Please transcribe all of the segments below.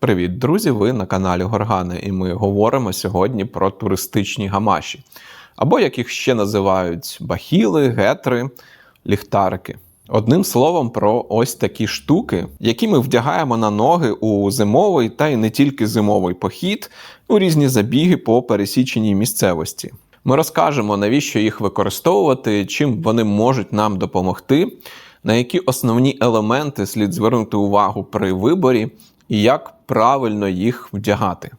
Привіт, друзі! Ви на каналі Горгани, і ми говоримо сьогодні про туристичні гамаші, або як їх ще називають бахіли, гетри, ліхтарики. Одним словом, про ось такі штуки, які ми вдягаємо на ноги у зимовий та й не тільки зимовий похід у різні забіги по пересіченій місцевості. Ми розкажемо, навіщо їх використовувати, чим вони можуть нам допомогти, на які основні елементи слід звернути увагу при виборі, і як правильно їх вдягати.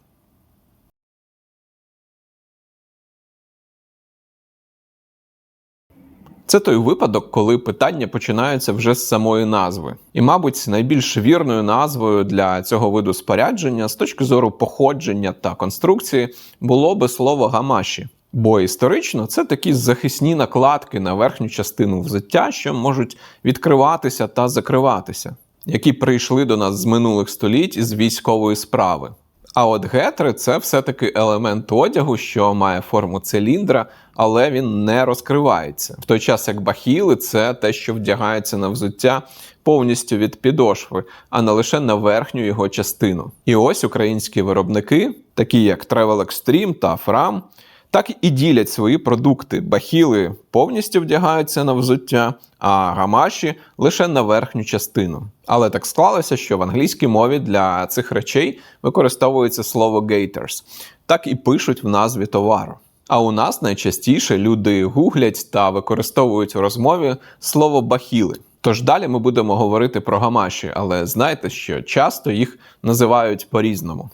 Це той випадок, коли питання починаються вже з самої назви. І, мабуть, найбільш вірною назвою для цього виду спорядження з точки зору походження та конструкції було би слово гамаші. Бо історично це такі захисні накладки на верхню частину взуття, що можуть відкриватися та закриватися, які прийшли до нас з минулих століть із військової справи. А от гетри це все-таки елемент одягу, що має форму циліндра, але він не розкривається. В той час як бахіли це те, що вдягається на взуття повністю від підошви, а не лише на верхню його частину. І ось українські виробники, такі як Travel Extreme та Fram, так і ділять свої продукти. Бахіли повністю вдягаються на взуття, а гамаші лише на верхню частину. Але так склалося, що в англійській мові для цих речей використовується слово gaiters, так і пишуть в назві товару. А у нас найчастіше люди гуглять та використовують у розмові слово бахіли. Тож далі ми будемо говорити про гамаші, але знайте, що часто їх називають по-різному.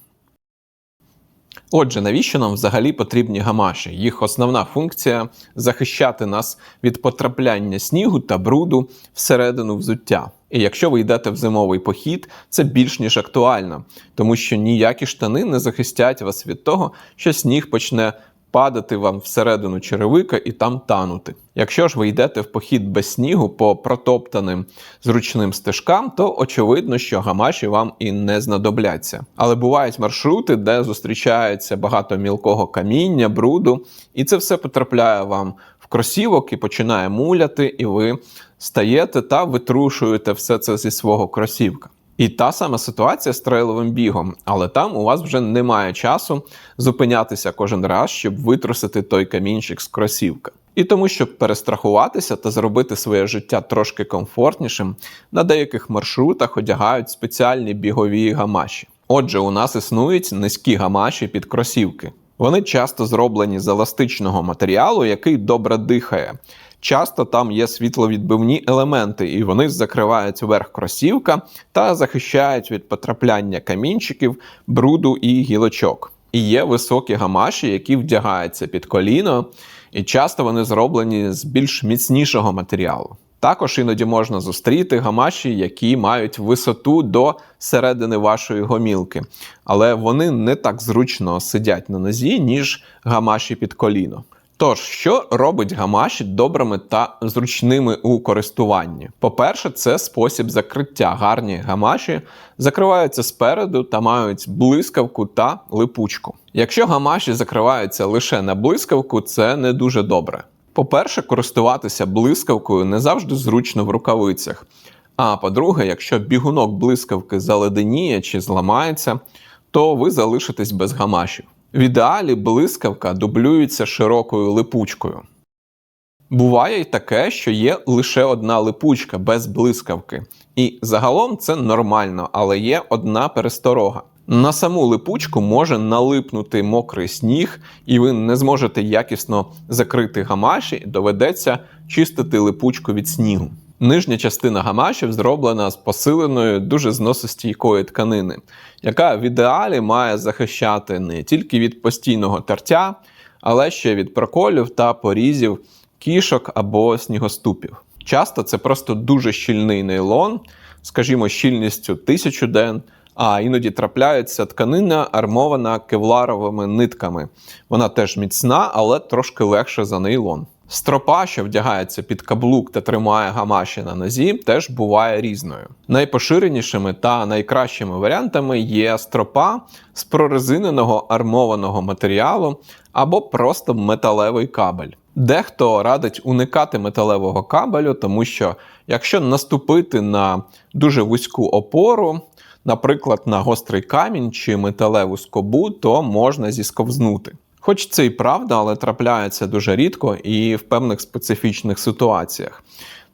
Отже, навіщо нам взагалі потрібні гамаші? Їх основна функція захищати нас від потрапляння снігу та бруду всередину взуття. І якщо ви йдете в зимовий похід, це більш ніж актуально, тому що ніякі штани не захистять вас від того, що сніг почне падати вам всередину черевика і там танути. Якщо ж ви йдете в похід без снігу по протоптаним зручним стежкам, то очевидно, що гамаші вам і не знадобляться. Але бувають маршрути, де зустрічається багато мілкого каміння, бруду, і це все потрапляє вам в кросівок і починає муляти, і ви стаєте та витрушуєте все це зі свого кросівка. І та сама ситуація з трейловим бігом, але там у вас вже немає часу зупинятися кожен раз, щоб витрусити той камінчик з кросівка. І тому, щоб перестрахуватися та зробити своє життя трошки комфортнішим, на деяких маршрутах одягають спеціальні бігові гамаші. Отже, у нас існують низькі гамаші під кросівки. Вони часто зроблені з еластичного матеріалу, який добре дихає. Часто там є світловідбивні елементи, і вони закривають верх кросівка та захищають від потрапляння камінчиків, бруду і гілочок. І є високі гамаші, які вдягаються під коліно, і часто вони зроблені з більш міцнішого матеріалу. Також іноді можна зустріти гамаші, які мають висоту до середини вашої гомілки, але вони не так зручно сидять на нозі, ніж гамаші під коліно. Тож, що робить гамаші добрими та зручними у користуванні? По-перше, це спосіб закриття. Гарні гамаші закриваються спереду та мають блискавку та липучку. Якщо гамаші закриваються лише на блискавку, це не дуже добре. По-перше, користуватися блискавкою не завжди зручно в рукавицях. А по-друге, якщо бігунок блискавки заледеніє чи зламається, то ви залишитесь без гамашів. В ідеалі блискавка дублюється широкою липучкою. Буває й таке, що є лише одна липучка без блискавки. І загалом це нормально, але є одна пересторога. На саму липучку може налипнути мокрий сніг, і ви не зможете якісно закрити гамаші, доведеться чистити липучку від снігу. Нижня частина гамашів зроблена з посиленої, дуже зносостійкої тканини, яка в ідеалі має захищати не тільки від постійного тертя, але ще від проколів та порізів, кішок або снігоступів. Часто це просто дуже щільний нейлон, скажімо, щільністю 1000 ден, а іноді трапляється тканина армована кевларовими нитками. Вона теж міцна, але трошки легше за нейлон. Стропа, що вдягається під каблук та тримає гамаші на нозі, теж буває різною. Найпоширенішими та найкращими варіантами є стропа з прорезиненого армованого матеріалу або просто металевий кабель. Дехто радить уникати металевого кабелю, тому що якщо наступити на дуже вузьку опору, наприклад, на гострий камінь чи металеву скобу, то можна зісковзнути. Хоч це і правда, але трапляється дуже рідко і в певних специфічних ситуаціях.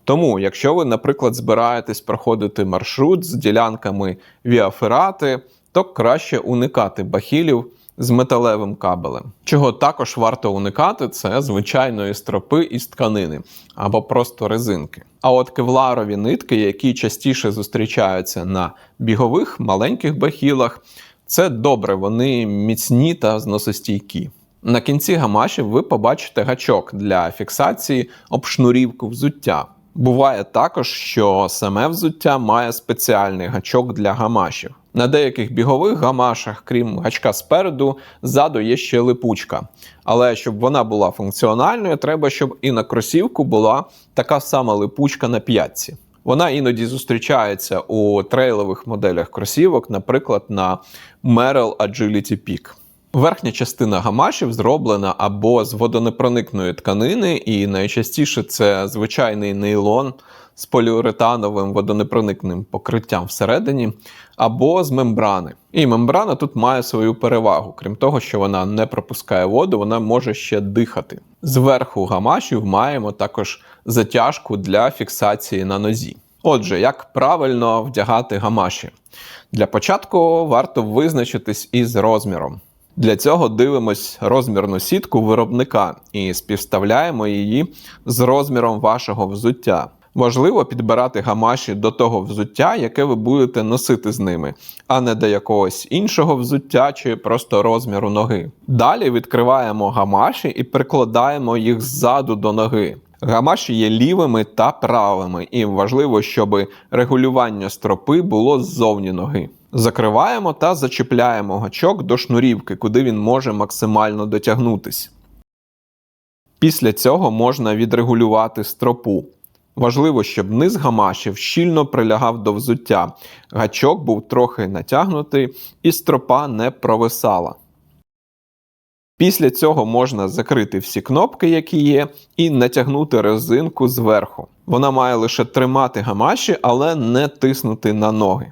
Тому, якщо ви, наприклад, збираєтесь проходити маршрут з ділянками віаферати, то краще уникати бахілів з металевим кабелем. Чого також варто уникати, це звичайної стропи із тканини або просто резинки. А от кевларові нитки, які частіше зустрічаються на бігових маленьких бахілах, це добре, вони міцні та зносостійкі. На кінці гамашів ви побачите гачок для фіксації обшнурівку взуття. Буває також, що саме взуття має спеціальний гачок для гамашів. На деяких бігових гамашах, крім гачка спереду, ззаду є ще липучка. Але щоб вона була функціональною, треба, щоб і на кросівку була така сама липучка на п'ятці. Вона іноді зустрічається у трейлових моделях кросівок, наприклад, на Merrell Agility Peak. Верхня частина гамашів зроблена або з водонепроникної тканини, і найчастіше це звичайний нейлон з поліуретановим водонепроникним покриттям всередині, або з мембрани. І мембрана тут має свою перевагу. Крім того, що вона не пропускає воду, вона може ще дихати. Зверху гамашів маємо також затяжку для фіксації на нозі. Отже, як правильно вдягати гамаші? Для початку варто визначитись із розміром. Для цього дивимось розмірну сітку виробника і співставляємо її з розміром вашого взуття. Важливо підбирати гамаші до того взуття, яке ви будете носити з ними, а не до якогось іншого взуття чи просто розміру ноги. Далі відкриваємо гамаші і прикладаємо їх ззаду до ноги. Гамаші є лівими та правими, і важливо, щоб регулювання стропи було ззовні ноги. Закриваємо та зачіпляємо гачок до шнурівки, куди він може максимально дотягнутись. Після цього можна відрегулювати стропу. Важливо, щоб низ гамашів щільно прилягав до взуття, гачок був трохи натягнутий і стропа не провисала. Після цього можна закрити всі кнопки, які є, і натягнути резинку зверху. Вона має лише тримати гамаші, але не тиснути на ноги.